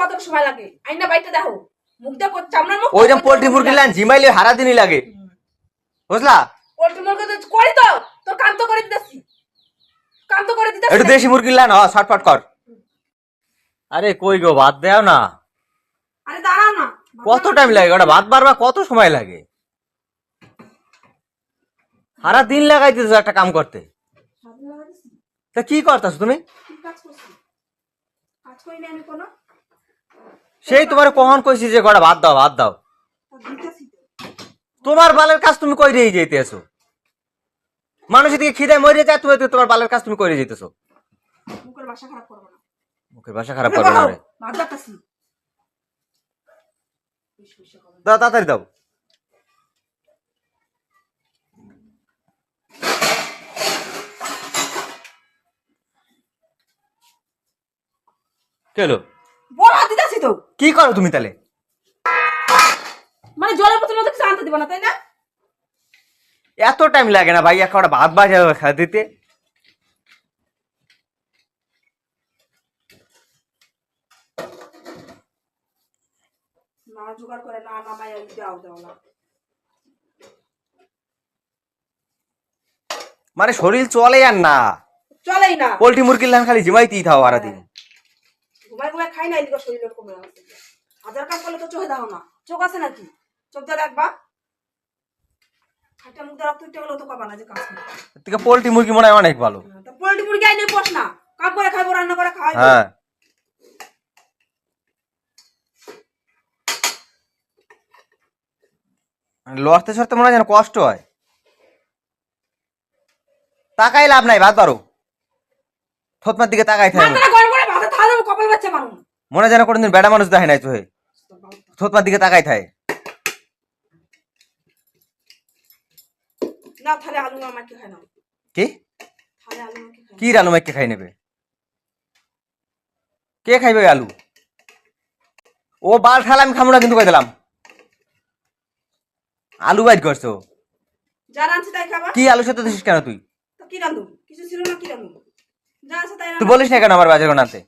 কত সময় লাগে? আইনা বাইটা দেখো। মুখ দেখো চামড়ার মুখ ওইরকম পোল্ট্রি মুরগি লান ঝিমাইলে হারা দিনই লাগে। বুঝলা? পোল্ট্রি মুরগি তো করি তো। তোর কাম তো করে দিতেছি। কাম তো করে দিতেছি একটু দেশি মুরগি লান হ শর্টফট কর। আরে কই গো ভাত দেও না। আরে দাঁড়াও না। কত টাইম লাগে? ওটা ভাত বারবার কত সময় লাগে? সারা দিন লাগাই দিতেছো একটা কাম করতে। তা কি করতেছো তুমি? কাজ করছি? কাজ করি না আমি কোনো। সেই তোমার কখন কইছি যে কটা ভাত দাও ভাত দাও? তোমার বালের কাজ তুমি কই দিয়ে যেতেছো মানুষ এদিকে খিদায় মরে যায় তুমি তোমার বালের কাজ তুমি করে যেতেছো মুখের ভাষা খারাপ করব না। মুখের ভাষা খারাপ করবে না রে। দাও তাড়াতাড়ি দাও। কেলো বড় হাত দিতেছি তো। কি করো তুমি তাহলে? মানে জলের বোতল মধ্যে কিছু আনতে দিব না তাই না? এত টাইম লাগে না ভাই একটা ভাত বাজা খা দিতে। না জোগাড় করে না নামাই দাও দাও না। মানে শরীর চলে আর না। চলেই না। পোল্ট্রি মুরগির লান খালি জিমাইতেই থাও সারা দিন ঘুমাই খাই না এদিকে আছে হাজার কাজ করলে তো চোখে দাও না। চোখ আছে নাকি? চোখ দিয়ে রাখবা খাইটা মুখ দিয়ে রক্ত তো কবা না যে কাজ থেকে পোল্ট্রি মুরগি মনে হয় অনেক ভালো। তা পোল্ট্রি মুরগি পোষ না। কাম করে খাইবো রান্না করে খাওয়াই হ্যাঁ। লড়তে সরতে মনে হয় যেন কষ্ট হয়। তাকাই লাভ নাই ভাত বারো থতমার দিকে তাকাই থাকে করে ভাতে বাচ্চা মানুষ মনে যেন কোনোদিন বেড়া মানুষ দেখে নাই চোহে থতমার দিকে তাকাই থাকে না আলু আমাকে খাই না? কি? থালে আলু আমাকে খাই কি আলু মাইকে খাই নেবে? কে খাইবে আলু? ও বাল ঠাল আমি খামু না কিন্তু কই দিলাম। আলু বাইট করছ। তাই খাবা। কি আলু সাথে দিছিস কেন তুই? কি রান্ধু কিছু ছিল না কি রান্ধু যা আছে তাই তুই বলিস না কেন আমার বাজার বানাতে?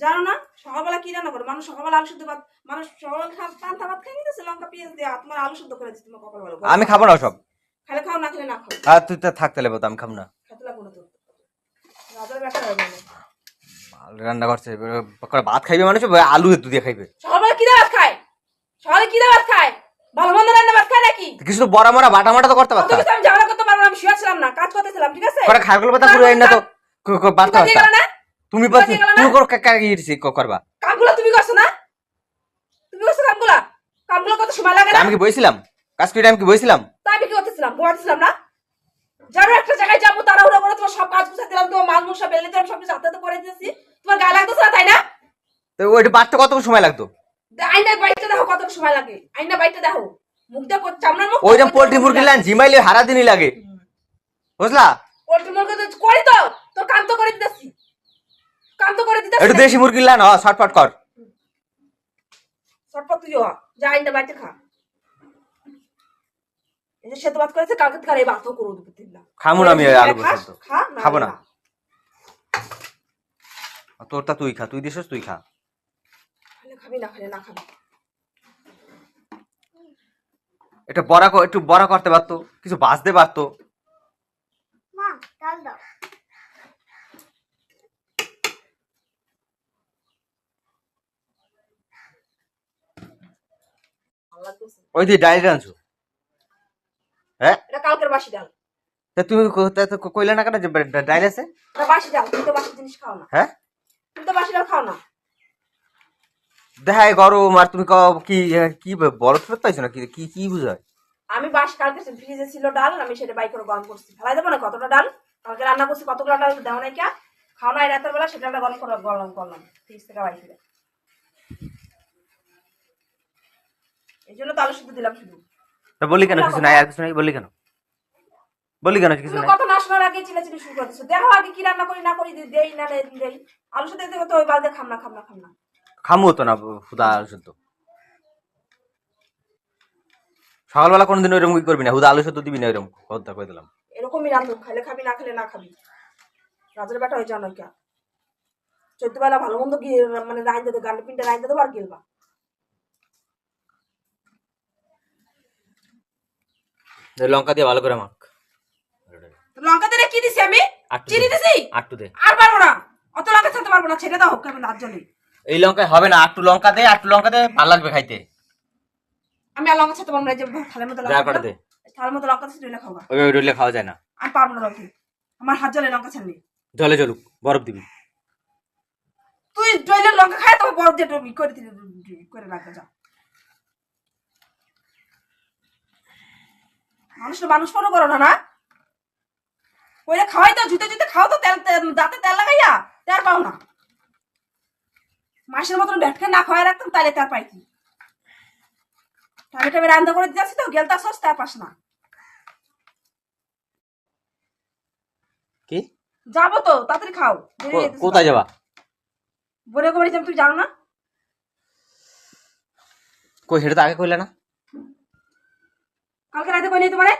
জানো না? সকালবেলা কি রান্না করে? মানুষ সকালবেলা আলু শুদ্ধ ভাত মানুষ সকাল পান্তা ভাত খাই নিতেছে লঙ্কা পেঁয়াজ দিয়ে তোমার আলু শুদ্ধ করে দিচ্ছে তোমার সকালবেলা আমি খাব না সব খালে খাও না খেলে না খাও। আর তুই তো থাকতে লেবো আমি খাব না। খেতে লাগবো না তো রাজার হবে রান্না করছে করে ভাত খাইবে মানুষ আলু দিয়ে খাইবে। সকালবেলা কি ভাত খায়? সকালে কি ভাত খায়? ভালো মন্দ রান্না ভাত খায় নাকি? কিছু বড়া মরা বাটা মাটা তো করতে পারতাম আমি ঝামেলা করতে পারব আমি শুয়েছিলাম না কাজ করতেছিলাম ঠিক আছে? করে পাতা পুরো না তো। তুমি না? তুমি কর কাকি করবা? কামগুলো তুমি করছ না? তুমি করছ কামগুলা? কামগুলো কত সময় লাগে আমি কি বইছিলাম? কাজ করে আমি কি বইছিলাম? তাই আমি কি করতেছিলাম? ঘুমাতেছিলাম না? যারো একটা জায়গায় যাব তাড়াহুড়ো করে তোমার সব কাজ গুছা দিলাম তোমার মাল মশা বেলে দিলাম সব কিছু হাতে করে দিয়েছি তোমার গায়ে লাগতো না তাই না? তো ওইটা বাড়তে কত সময় লাগতো? আইনার বাইকটা দেখো কত সময় লাগে। আইনার বাইকটা দেখো। মুখ দেখো চামড়ার মুখ ওইরকম পোল্ট্রি মুরগি লান ঝিমাইলে হারা দিনই লাগে। বুঝলা? পোল্ট্রি মুরগি তো করি তো তোর কাম তো করে দিতেছি। করে একটু দেশি মুরগি লান হ শর্টফট কর। হ। যা বাইকটা খা। এই যে ভাত করেছে কালকে থেকে আর এই ভাতও করো দিন না খামু না আমি আলু খাব না। তোরটা তুই খা তুই দিছিস তুই খা। খালে খাবি না খালে না খাবি। এটা বড়া একটু বড়া করতে পারতো কিছু বাঁচতে পারতো মা ডাল দাও ভালো লাগতেছে ওই আনছো হ্যাঁ? এটা কালকের বাসি ডাল। তা তুমি কইলে না কেন যে আছে? বাসি ডাল তুমি তো বাসি জিনিস খাও না। হ্যাঁ? তুমি তো বাসি ডাল খাও না। দেখায় গরম আর তুমি কি কি ফেরত পাইছো না কি কি বুঝায়? আমি বাসি কালকে ফ্রিজে ছিল ডাল আমি সেটা বাই করে গরম করছি। ফেলাই দেবো না কতটা ডাল? কালকে রান্না করছি কতগুলো ডাল দেওয়া নাই কে? খাও না এই রাতের বেলা সেটা গরম করে গরম করলাম ফ্রিজ থেকে বাই এই জন্য তো আলু শুধু দিলাম শুধু। তা বলি কেন? কিছু নাই আর কিছু নাই? বলি কেন? বলি কেন কিছু নাই? কত না শোনার আগে চিলাচিলি শুরু করতেছো দেখো আগে কি রান্না করি না করি দেই না দেই দেই। আলু সাথে দেখো তো ওই বালতে খাম না খাম না খাম না। খামু তো না হুদা আলু সেদ্ধ। সকালবেলা কোনোদিন ওইরকম কি করবি না হুদা আলু সেদ্ধ দিবি না ওইরকম। কথা কই দিলাম। এরকমই রান্ধো খাইলে খাবি না খেলে না খাবি। রাজের বেটা হয়ে জানো কে। চৈত্র বেলা ভালো মন্দ মানে রাইন দেবো গান্ডে পিন্ডে রাইন দেবো আর গেলবা। লঙ্কা দিয়ে ভালো করে মাখ। লঙ্কা দিয়ে কি দিছি আমি? চিনি দিছি? আটটু দে। আর পারব না। অত লঙ্কা ছাড়তে পারব না ছেড়ে দাও আমি লাজ জলে এই লঙ্কায় হবে না আটটু লঙ্কা দে আটটু লঙ্কা দে ভালো লাগবে খাইতে। আমি আর লঙ্কা ছাড়তে পারব না যে থালের মতো লঙ্কা দে। থালের মতো লঙ্কা ছেড়ে খাওয়া। ওই ওই রইলে খাওয়া যায় না। আর পারব না লঙ্কা। আমার হাত জলে লঙ্কা ছাড়লি। জলে জলুক বরফ দিবি। তুই ডইলের লঙ্কা খায় তোমার বরফ দিয়ে করে দিলে করে রাখবে যা। মানুষ মানুষ ফলো করো না না? ওইটা খাওয়াই তো জুতে জুতে খাও তো তেল তেল- দাঁতে তেল লাগাইয়া তেল পাও না। মাসের মতন ব্যাটকে না খাওয়াই রাখতাম তাহলে তার পাই কি টাইমে টাইমে রান্না করে দিতেছি তো গেলতা সস তার পাস না। কি? যাব তো তাড়াতাড়ি খাও কোথায় যাবা? বলে কবে তুমি জানো না? কই সেটা তো আগে কইলে না। কালকে রাতে কই নেই তোমারে?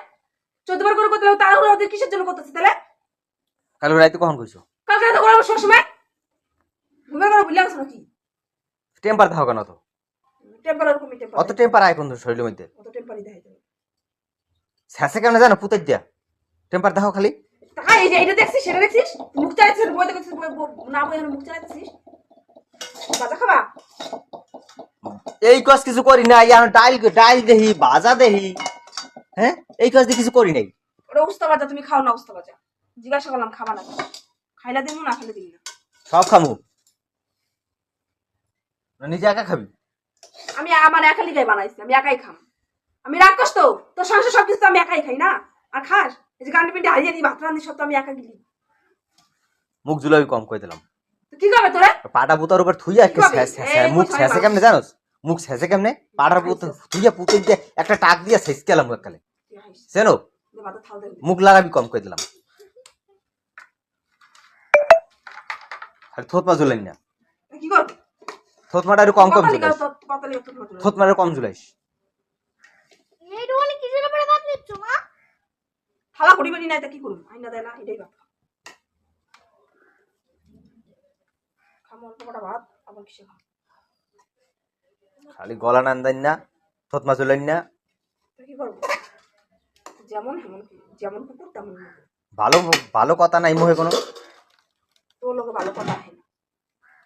চোদ্দ বার করে করতে তাড়াহুড়ো ওদের কিসের জন্য করতেছি তাহলে? কালকে রাইতে কখন কইছো? কালকে রাতে করে সব সময় ঘুমের করে ভুলে গেছো নাকি? টেম্পার থাকো কেন তো? টেম্পার ওরকমই টেম্পার। অত টেম্পার আয় কোন শরীরের মধ্যে? অত টেম্পারই দেখাই দেবে শেষে কেমন জানো? পুতের দিয়া। টেম্পার দেখো খালি। এই যে এটা দেখছিস? সেটা দেখছিস? মুখ চালাইছিস বই দেখছিস বই বই- না বই মুখ চালাইছিস বাজা খাবা? এই কিছু করি না ডাইল ডাইল দেহি ভাজা দেহি। হ্যাঁ? এই কাজ দিয়ে কিছু করি নাই। ওটা উস্তা বাজা তুমি খাও না উস্তা জিজ্ঞাসা করলাম খাবা না খাইলা দিমু না খাইলে দিবি না? সব খামু। না নিজে একা খাবি? আমি আমার একা লিগাই বানাইছি আমি একাই খাম। আমি রাগ কষ্ট তোর সংসার সব কিছু আমি একাই খাই না? আর খাস? এই যে গান্ডি পিন্ডি হারিয়ে দিই ভাত রান্ধি সব তো আমি একা গিলি। মুখ জুলাবি কম কই দিলাম। তো কি করবে তোরা? পাটা পুতার উপর থুইয়া কি মুখ মানুষ? কেমনে জানোস? মুখ ছেঁচে কেমনে? পাটার পুত থুইয়া পুতে দিয়ে একটা টাক দিয়া শেষ গেলাম এককালে। দেবে মুখ লাগাবি কম কই দিলাম। আর থোত মা জুলাই না। কি করবে থোত মাটা একটু কম কম মাটা কম জুলাইস এইটুকুনি কিসের উপরে ভাত নিচ্ছ মা? থালা করি বানি নাই তা কি করুন আইনা দেয় না এটাই ভাত খামো অল্প কটা ভাত আবার কিসে খাম খালি গলা নান দেন না থোত মা না। কি করব? যেমন হেমন যেমন কুকুর তেমন ভালো ভালো কথা নাই মোহে কোনো? তোর লোকে ভালো কথা আহে না।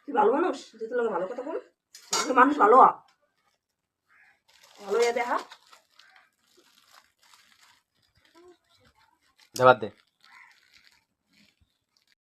তুই ভালো মানুষ? যে তোর লোকে ভালো কথা বল মানুষ ভালো আ ভালো ইয়া দেখা দেবার দে।